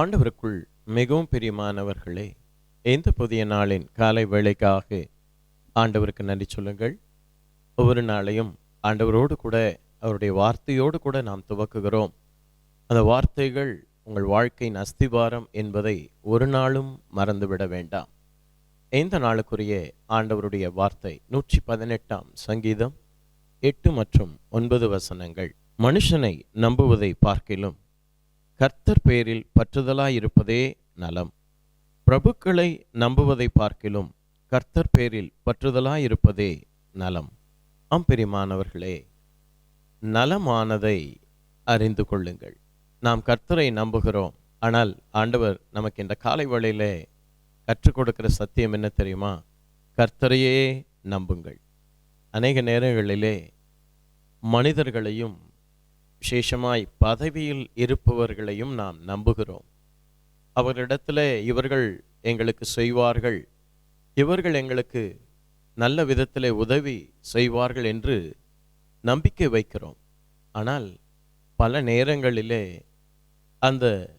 ஆண்டவருக்குள் மிகவும் பிரியமானவர்களே இந்த புதிய நாளின் காலை வேலைக்காக ஆண்டவருக்கு நன்றி சொல்லுங்கள். ஒவ்வொரு நாளையும் ஆண்டவரோடு கூட அவருடைய வார்த்தையோடு கூட நாம் துவக்குகிறோம். அந்த வார்த்தைகள் உங்கள் வாழ்க்கையின் அஸ்திவாரம் என்பதை ஒரு நாளும் மறந்துவிட வேண்டாம். இந்த நாளுக்குரிய ஆண்டவருடைய வார்த்தை நூற்றி பதினெட்டாம் சங்கீதம் எட்டு மற்றும் ஒன்பது வசனங்கள். மனுஷனை நம்புவதை பார்க்கிலும் கர்த்தர் பேரில் பற்றுதலாயிருப்பதே நலம். பிரபுக்களை நம்புவதை பார்க்கிலும் கர்த்தர் பேரில் பற்றுதலாயிருப்பதே நலம். அம்பிரிமானவர்களே நலமானதை அறிந்து கொள்ளுங்கள். நாம் கர்த்தரை நம்புகிறோம். ஆனால் ஆண்டவர் நமக்கு இந்த காலை வழியிலே கற்றுக் கொடுக்கிற சத்தியம் என்ன தெரியுமா? கர்த்தரையே நம்புங்கள். அநேக நேரங்களிலே மனிதர்களையும் விசேஷமாய் பதவியில் இருப்பவர்களையும் நாம் நம்புகிறோம். அவர்களிடத்தில் இவர்கள் எங்களுக்கு செய்வார்கள். இவர்கள் எங்களுக்கு நல்ல விதத்தில் உதவி செய்வார்கள் என்று நம்பிக்கை வைக்கிறோம். ஆனால் பல நேரங்களிலே அந்த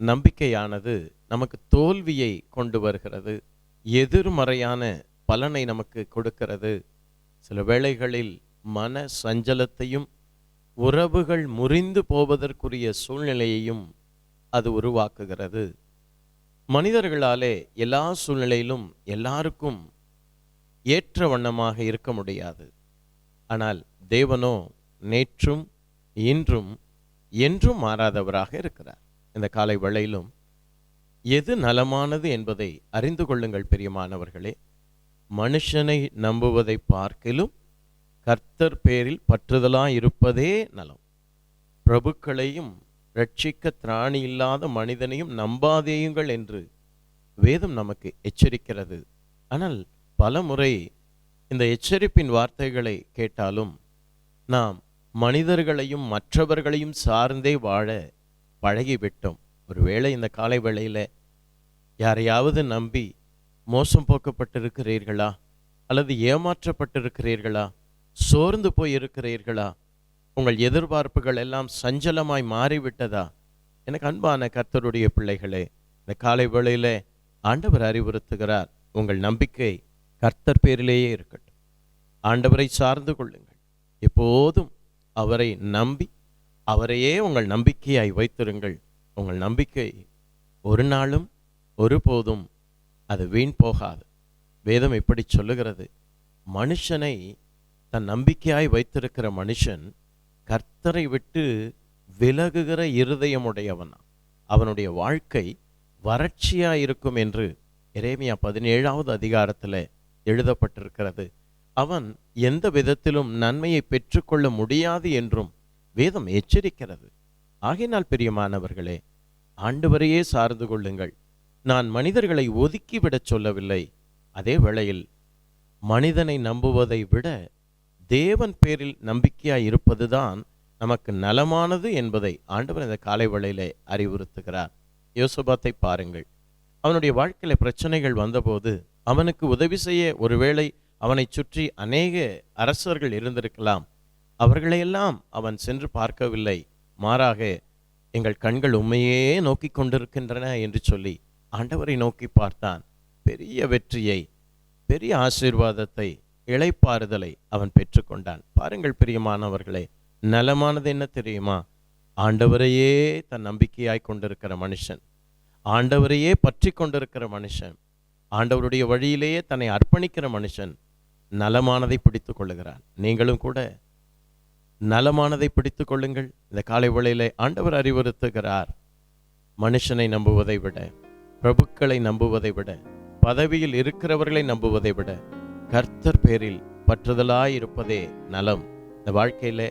நம்பிக்கையானது நமக்கு தோல்வியை கொண்டு வருகிறது. எதிர்மறையான பலனை நமக்கு கொடுக்கிறது. சில வேளைகளில் மன சஞ்சலத்தையும் உறவுகள் முறிந்து போவதற்குரிய சூழ்நிலையையும் அது உருவாக்குகிறது. மனிதர்களாலே எல்லா சூழ்நிலையிலும் எல்லாருக்கும் ஏற்ற வண்ணமாக இருக்க முடியாது. ஆனால் தேவனோ நேற்றும் இன்றும் என்றும் மாறாதவராக இருக்கிறார். இந்த காலை வேளையிலும் எது நலமானது என்பதை அறிந்து கொள்ளுங்கள் பிரியமானவர்களே. மனுஷனை நம்புவதை பார்க்கிலும் கர்த்தர் பேரில் பற்றுதலாக இருப்பதே நலம். பிரபுக்களையும் ரட்சிக்க திராணி இல்லாத மனிதனையும் நம்பாதேயுங்கள் என்று வேதம் நமக்கு எச்சரிக்கிறது. ஆனால் பல முறை இந்த எச்சரிப்பின் வார்த்தைகளை கேட்டாலும் நாம் மனிதர்களையும் மற்றவர்களையும் சார்ந்தே வாழ பழகிவிட்டோம். ஒருவேளை இந்த காலை வேளையில் யாரையாவது நம்பி மோசம் போக்கப்பட்டிருக்கிறீர்களா? அல்லது ஏமாற்றப்பட்டிருக்கிறீர்களா? சோர்ந்து போய் இருக்கிறீர்களா உங்கள் எதிர்பார்ப்புகள் எல்லாம் சஞ்சலமாய் மாறிவிட்டதா? எனக்கு அன்பான கர்த்தருடைய பிள்ளைகளே இந்த காலை வேளையில் ஆண்டவர் அறிவுறுத்துகிறார் உங்கள் நம்பிக்கை கர்த்தர் பேரிலேயே இருக்கட்டும். ஆண்டவரை சார்ந்து கொள்ளுங்கள். எப்போதும் அவரை நம்பி அவரையே உங்கள் நம்பிக்கையாய் வைத்திருங்கள். உங்கள் நம்பிக்கை ஒரு நாளும் ஒருபோதும் அது வீண் போகாது. வேதம் இப்படி சொல்லுகிறது மனுஷனை தன் நம்பிக்கையாய் வைத்திருக்கிற மனுஷன் கர்த்தரை விட்டு விலகுகிற இருதயமுடையவனா. அவனுடைய வாழ்க்கை வறட்சியா இருக்கும் என்று எரேமியா பதினேழாவது அதிகாரத்தில் எழுதப்பட்டிருக்கிறது. அவன் எந்த விதத்திலும் நன்மையை பெற்றுக்கொள்ள முடியாது என்றும் வேதம் எச்சரிக்கிறது. ஆகையினால் பிரியமானவர்களே ஆண்டவரையே சார்ந்து கொள்ளுங்கள். நான் மனிதர்களை ஒதுக்கிவிடச் சொல்லவில்லை. அதே வேளையில் மனிதனை நம்புவதை விட தேவன் பேரில் நம்பிக்கையாக இருப்பதுதான் நமக்கு நலமானது என்பதை ஆண்டவர் இந்த காலை வேளையிலே அறிவுறுத்துகிறார். யோசபாத்தை பாருங்கள். அவனுடைய வாழ்க்கையில பிரச்சனைகள் வந்தபோது அவனுக்கு உதவி செய்ய ஒருவேளை அவனை சுற்றி அநேக அரசர்கள் இருந்திருக்கலாம். அவர்களையெல்லாம் அவன் சென்று பார்க்கவில்லை. மாறாக எங்கள் கண்கள் உண்மையே நோக்கி கொண்டிருக்கின்றன என்று சொல்லி ஆண்டவரை நோக்கி பார்த்தான். பெரிய வெற்றியை பெரிய ஆசீர்வாதத்தை இழைப்பாறுதலை அவன் பெற்றுக்கொண்டான். பாருங்கள் பிரியமானவர்களே நலமானது என்ன தெரியுமா? ஆண்டவரையே தன் நம்பிக்கையாய் கொண்டிருக்கிற மனுஷன். ஆண்டவரையே பற்றி கொண்டிருக்கிற மனுஷன். ஆண்டவருடைய வழியிலேயே தன்னை அர்ப்பணிக்கிற மனுஷன் நலமானதை பிடித்து கொள்ளுகிறான் நீங்களும் கூட நலமானதை பிடித்து கொள்ளுங்கள். இந்த காலை வேளையிலே ஆண்டவர் அறிவுறுத்துகிறார். மனுஷனை நம்புவதை விட பிரபுக்களை நம்புவதை விட பதவியில் இருக்கிறவர்களை நம்புவதை விட கர்த்தர் பேரில் பற்றுதலாயிருப்பதே நலம். இந்த வாழ்க்கையில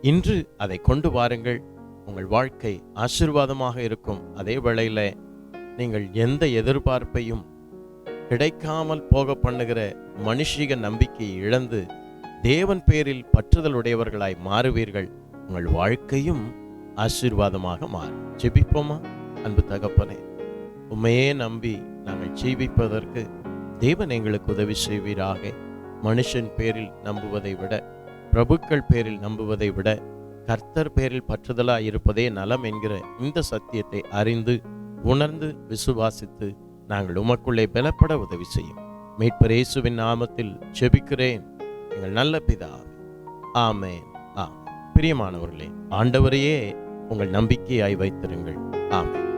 இன்று அதை கொண்டு வாருங்கள். உங்கள் வாழ்க்கை ஆசீர்வாதமாக இருக்கும். அதே வேளையில நீங்கள் எந்த எதிர்பார்ப்பையும் கிடைக்காமல் போக பண்ணுகிற மனுஷிக நம்பிக்கையை இழந்து தேவன் பேரில் பற்றுதல் உடையவர்களாய் மாறுவீர்கள். உங்கள் வாழ்க்கையும் ஆசீர்வாதமாக மாறும். ஜெபிப்போமா? அன்பு தகப்பனே உண்மையே நம்பி நாங்கள் ஜீவிப்பதற்கு தேவன் எங்களுக்கு உதவி செய்வீராக. மனுஷன் பேரில் நம்புவதை விட பிரபுக்கள் பேரில் நம்புவதை விட கர்த்தர் பேரில் பற்றுதலாய் இருப்பதே நலம் என்கிற இந்த சத்தியத்தை அறிந்து உணர்ந்து விசுவாசித்து நாங்கள் உமக்குள்ளே பலப்பட உதவி செய்யும். மீட்பர் இயேசுவின் நாமத்தில் செபிக்கிறேன் எங்கள் நல்ல பிதா ஆமேன். ஆ பிரியமானவர்களே ஆண்டவரையே உங்கள் நம்பிக்கையாய் வைத்திருங்கள். ஆமேன்.